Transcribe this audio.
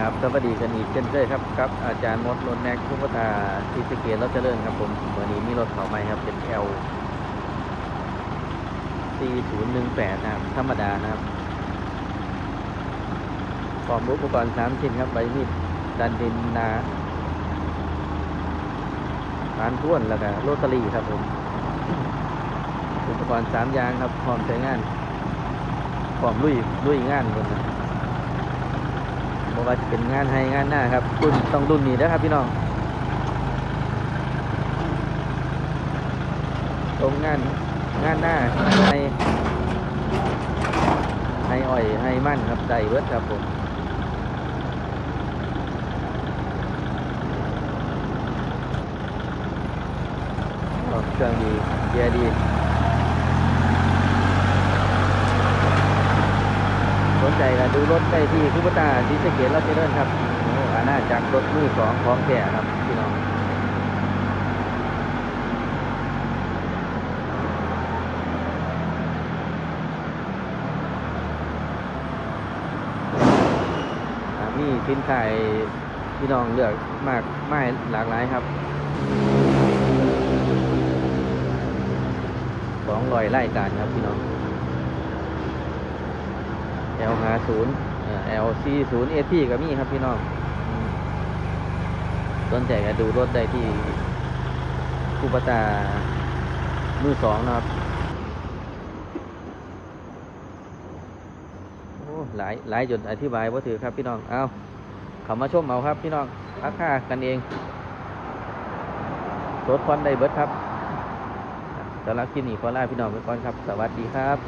ครับสวัสดีกันอีกเช่นเคยครับครับ อาจารย์มดรถแน็กทุกตาที่สเกตรถเจริญครับผมวันนี้มีรถเขาใหม่ครับเป็น L 4018นะครับธรรมดานะครับพร้อมอุปกรณ์3ชิ้นครับใบมีดดันดินนาปานท้วนแล้วก็โรตารี่ครับผม อุปกรณ์3อย่างครับพร้อมใช้งานพร้อมลุยลุยงานคนนะ บอกว่าจะเป็นงานให้งานหน้าครับรุ่นต้องรุ่นนี้นะครับพี่น้องตรงงานงานหน้าให้ให้อ่อยให้มั่นครับใจเวิร์ดครับผมเครื่องดีเกียร์ดี นใจก็ดูรถได้ที่คุปตาดิสเกตราเจริญครับอ้อาณาจักรรถมือสองของแท้ครับพี่น้องอ่ามีสินค้าให้พี่น้องเลือกมากมายหลากหลายครับสองรอยไล่การครับพี่น้อง L ห้าศูนย์ L สี่ศูนย์เอทีก็มีครับพี่น้องสนใจก็ดูรถได้ที่คูปตามือสองนะครับโอ้หลายหลายจนอธิบายว่าถือครับพี่น้อง เอาเขามาชมเอาครับพี่น้องราคากันเองรถควันได้เบิดครับสำหรับคลิปนี้ขอลาพี่น้องไปก่อนครับ สวัสดีครับ